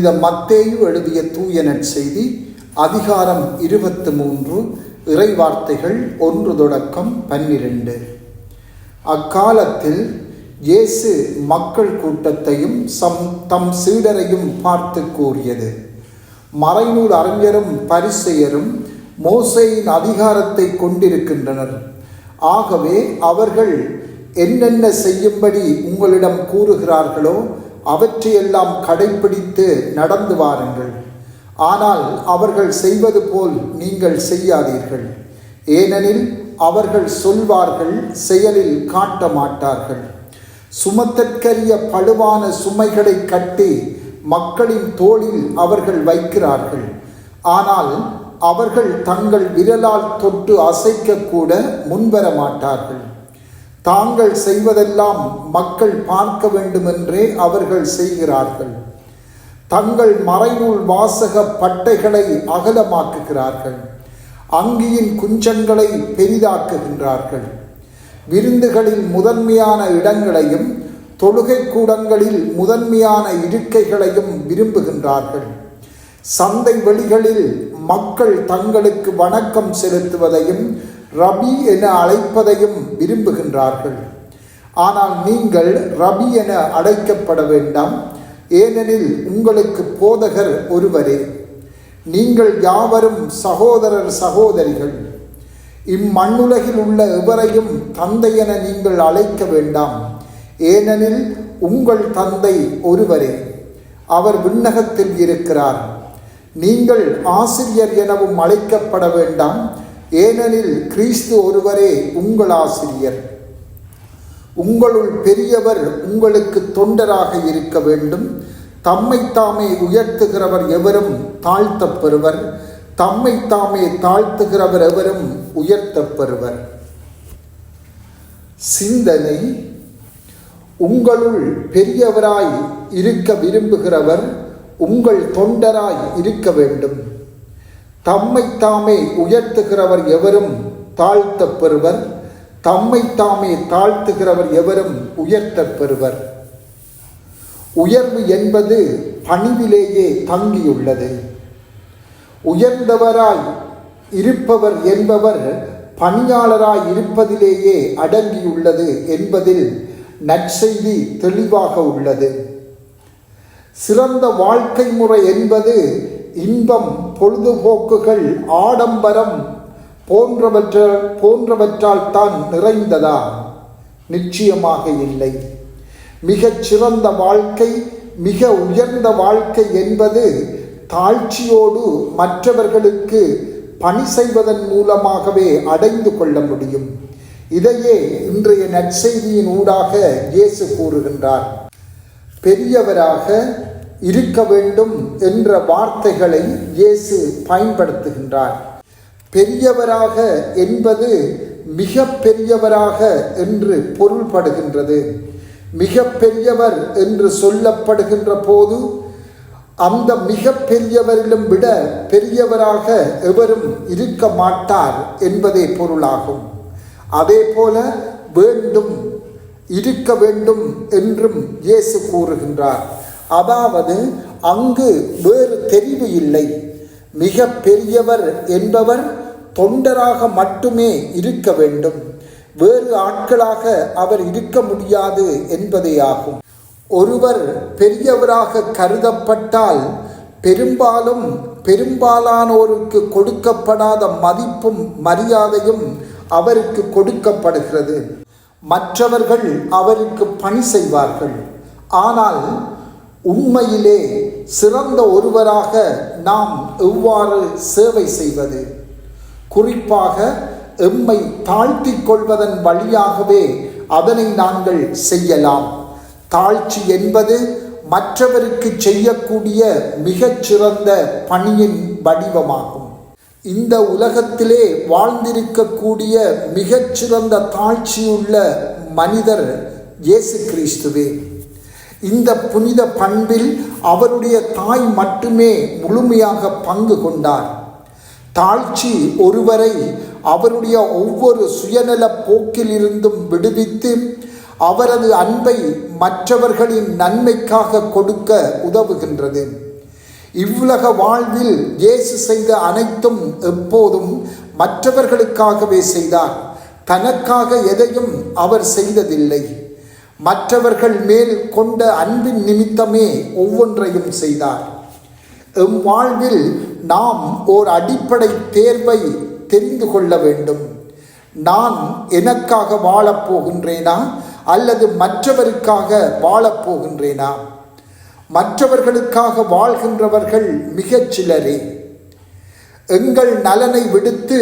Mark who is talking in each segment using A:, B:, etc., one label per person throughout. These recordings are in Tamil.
A: புனித மத்தேயு எழுதிய தூய நற்செய்தி அதிகாரம் இருபத்து மூன்று இறைவார்த்தைகள் ஒன்று தொடக்கம் பன்னிரண்டு. அக்காலத்தில் இயேசு மக்கள் கூட்டத்தையும் சம் தம் சீடரையும் பார்த்து கூறியது. மறைநூல் அறிஞரும் பரிசெயரும் மோசையின் அதிகாரத்தை கொண்டிருக்கின்றனர். ஆகவே அவர்கள் என்னென்ன செய்யும்படி உங்களிடம் கூறுகிறார்களோ அவற்றையெல்லாம் கடைப்பிடித்து நடந்து வாருங்கள். ஆனால் அவர்கள் செய்வது போல் நீங்கள் செய்யாதீர்கள். ஏனெனில் அவர்கள் சொல்வார்கள் செயலில் காட்ட மாட்டார்கள். சுமத்தற்கரிய பழுவான சுமைகளை கட்டி மக்களின் தோளில் அவர்கள் வைக்கிறார்கள். ஆனால் அவர்கள் தங்கள் விரலால் தொட்டு அசைக்கக்கூட முன்வர மாட்டார்கள் தாங்கள் செய்வதெல்லாம் மக்கள் பார்க்க வேண்டுமென்றே அவர்கள் செய்கிறார்கள். தங்கள் மறைநூல் வாசக பட்டைகளை அகலமாக்குகிறார்கள். அங்கியின் குஞ்சங்களை பெரிதாக்குகின்றார்கள். விருந்துகளில் முதன்மையான இடங்களையும் தொழுகை கூடங்களில் முதன்மையான இருக்கைகளையும் விரும்புகின்றார்கள். சந்தை வெளிகளில் மக்கள் தங்களுக்கு வணக்கம் செலுத்துவதையும் ரபி என அழைப்பதையும் விரும்புகின்றார்கள். ஆனால் நீங்கள் ரபி என அழைக்கப்பட வேண்டாம். ஏனெனில் உங்களுக்கு போதகர் ஒருவரே. நீங்கள் யாவரும் சகோதரர் சகோதரிகள். இம்மண்ணுலகில் உள்ள எவரையும் தந்தை என நீங்கள் அழைக்க வேண்டாம். ஏனெனில் உங்கள் தந்தை ஒருவரே. அவர் விண்ணகத்தில் இருக்கிறார். நீங்கள் ஆசிரியர் எனவும் அழைக்கப்பட வேண்டாம். ஏனெனில் கிறிஸ்து ஒருவரே உங்கள் ஆசிரியர். உங்களுள் பெரியவர் உங்களுக்கு தொண்டராக இருக்க வேண்டும். தம்மை தாமே உயர்த்துகிறவர் எவரும் தாழ்த்தப்பெறுவர். தம்மை தாமே தாழ்த்துகிறவர் எவரும் உயர்த்தப் பெறுவர் சிந்தனை. உங்களுள் பெரியவராய் இருக்க விரும்புகிறவர் உங்கள் தொண்டராய் இருக்க வேண்டும். தம்மை தாமே உயர்த்துகிறவர் எவரும் தாழ்த்தப் பெறுவர். தம்மை தாமே தாழ்த்துகிறவர் எவரும் உயர்த்தப் பெறுவர். உயர்வு என்பது பணிவிலேயே தங்கியுள்ளது. உயர்ந்தவராய் இருப்பவர் என்பவர் பணியாளராய் இருப்பதிலேயே அடங்கியுள்ளது என்பதில் நற்செய்தி தெளிவாக உள்ளது. சிறந்த வாழ்க்கை முறை என்பது இன்பம் பொழுதுபோக்குகள் ஆடம்பரம் போன்றவற்ற போன்றவற்றால் தான் நிறைந்ததா? நிச்சயமாக இல்லை. மிகச் சிறந்த வாழ்க்கை மிக உயர்ந்த வாழ்க்கை என்பது தாழ்ச்சியோடு மற்றவர்களுக்கு பணி செய்வதன் மூலமாகவே அடைந்து கொள்ள முடியும். இதையே இன்றைய நற்செய்தியின் ஊடாக இயேசு கூறுகின்றார். பெரியவராக இருக்க வேண்டும் என்ற வார்த்தைகளை இயேசு பயன்படுத்துகின்றார். பெரியவராக என்பது மிக பெரியவராக என்று பொருள்படுகின்றது. மிக பெரியவர் என்று சொல்லப்படுகின்ற போது அந்த மிக பெரியவரிலும் விட பெரியவராக எவரும் இருக்க மாட்டார் என்பதே பொருளாகும். அதே போல வேண்டும் இருக்க வேண்டும் என்றும் இயேசு கூறுகின்றார். அதாவது அங்கு வேறு தெரிவு இல்லை. மிக பெரியவர் என்பவர் தொண்டராக மட்டுமே இருக்க வேண்டும். வேறு ஆட்களாக அவர் இருக்க முடியாது என்பதே ஆகும். ஒருவர் பெரியவராக கருதப்பட்டால் பெரும்பாலும் பெரும்பாலானோருக்கு கொடுக்கப்படாத மதிப்பும் மரியாதையும் அவருக்கு கொடுக்கப்படுகிறது. மற்றவர்கள் அவருக்கு பணி செய்வார்கள். ஆனால் உண்மையிலே சிறந்த ஒருவராக நாம் எவ்வாறு சேவை செய்வது? குறிப்பாக எம்மை தாழ்த்தி கொள்வதன் வழியாகவே அதனை நாங்கள் செய்யலாம். தாழ்ச்சி என்பது மற்றவருக்கு செய்யக்கூடிய மிகச்சிறந்த பணியின் வடிவமாகும். இந்த உலகத்திலே வாழ்ந்திருக்கக்கூடிய மிகச்சிறந்த தாழ்ச்சியுள்ள மனிதர் இயேசு கிறிஸ்துவே. இந்த புனித பண்பில் அவருடைய தாய் மட்டுமே முழுமையாக பங்கு கொண்டார். தாழ்ச்சி ஒருவரை அவருடைய ஒவ்வொரு சுயநல போக்கிலிருந்தும் விடுவித்து அவரது அன்பை மற்றவர்களின் நன்மைக்காக கொடுக்க உதவுகின்றது. இவ்வுலக வாழ்வில் இயேசு செய்த அனைத்தும் எப்போதும் மற்றவர்களுக்காகவே செய்தார். தனக்காக எதையும் அவர் செய்ததில்லை. மற்றவர்கள் மேல் கொண்ட அன்பின் நிமித்தமே ஒவ்வொன்றையும் செய்தார். எம் வாழ்வில் நாம் ஓர் அடிப்படை தேர்வை தெரிந்து கொள்ள வேண்டும். நான் எனக்காக வாழப்போகின்றேனா அல்லது மற்றவருக்காக வாழப்போகின்றேனா மற்றவர்களுக்காக வாழ்கின்றவர்கள் மிகச் சிலரே. எங்கள் நலனை விடுத்து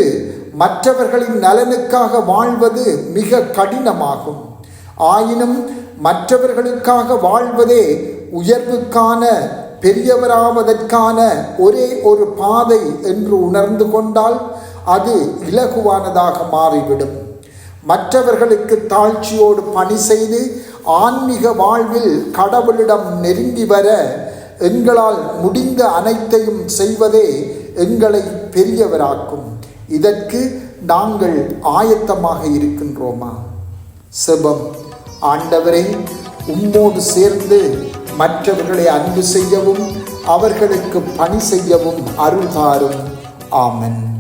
A: மற்றவர்களின் நலனுக்காக வாழ்வது மிக கடினமாகும். ஆயினும் மற்றவர்களுக்காக வாழ்வதே உயர்வுக்கான பெரியவராவதற்கான ஒரே ஒரு பாதை என்று உணர்ந்து கொண்டால் அது இலகுவானதாக மாறிவிடும். மற்றவர்களுக்கு தாழ்ச்சியோடு பணி செய்து ஆன்மீக வாழ்வில் கடவுளிடம் நெருங்கி வர எங்களால் முடிந்த அனைத்தையும் செய்வதே எங்களை பெரியவராக்கும். இதற்கு நாங்கள் ஆயத்தமாக இருக்கின்றோமா? செபம். ஆண்டவரே உம்மோடு சேர்ந்து மற்றவர்களை அன்பு செய்யவும் அவர்களுக்கு பணி செய்யவும் அருள் தாரும்